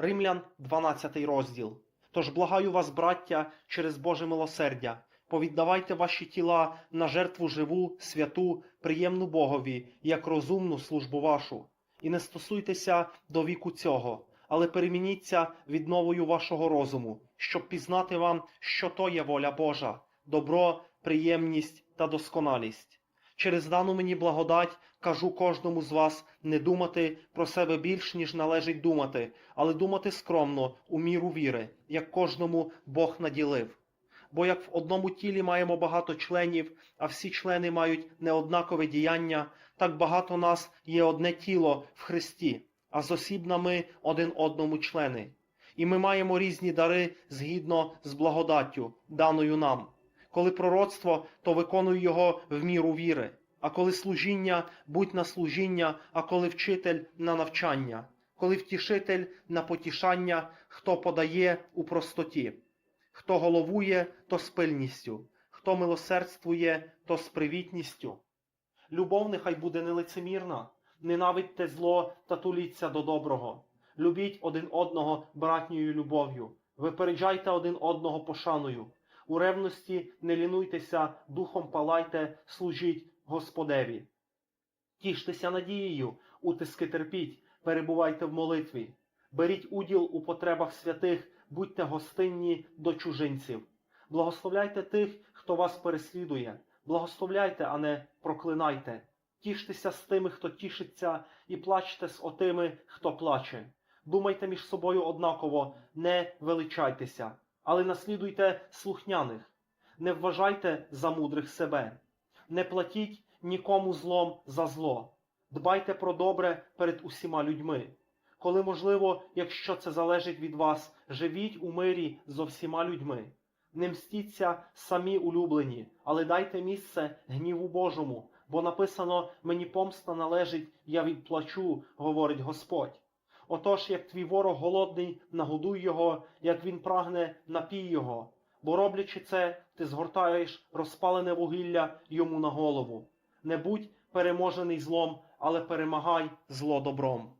Римлян, 12 розділ. Тож благаю вас, браття, через Боже милосердя, повіддавайте ваші тіла на жертву живу, святу, приємну Богові, як розумну службу вашу, і не стосуйтеся до віку цього, але перемініться відновою вашого розуму, щоб пізнати вам, що то є воля Божа, добро, приємність та досконалість. Через дану мені благодать кажу кожному з вас не думати про себе більш, ніж належить думати, але думати скромно, у міру віри, як кожному Бог наділив. Бо як в одному тілі маємо багато членів, а всі члени мають неоднакове діяння, так багато нас є одне тіло в Христі, а зосібна ми один одному члени. І ми маємо різні дари згідно з благодаттю, даною нам. Коли пророцтво, то виконуй його в міру віри, а коли служіння, будь на служіння, а коли вчитель на навчання, коли втішитель на потішання, хто подає у простоті, хто головує, то з пильністю, хто милосердствує, то з привітністю. Любов нехай буде нелицемірна, ненавидьте зло та туліться до доброго. Любіть один одного братньою любов'ю, випереджайте один одного пошаною. У ревності не лінуйтеся, духом палайте, служіть Господеві. Тіштеся надією, утиски терпіть, перебувайте в молитві. Беріть уділ у потребах святих, будьте гостинні до чужинців. Благословляйте тих, хто вас переслідує. Благословляйте, а не проклинайте. Тіштеся з тими, хто тішиться, і плачте з отими, хто плаче. Думайте між собою однаково, не величайтеся, але наслідуйте слухняних. Не вважайте за мудрих себе. Не платіть нікому злом за зло. Дбайте про добре перед усіма людьми. Коли можливо, якщо це залежить від вас, живіть у мирі зо всіма людьми. Не мстіться самі улюблені, але дайте місце гніву Божому, бо написано мені помста належить, я відплачу, говорить Господь. Отож, як твій ворог голодний, нагодуй його, як він прагне, напій його. Бо роблячи це, ти згортаєш розпалене вугілля йому на голову. Не будь переможений злом, але перемагай зло добром.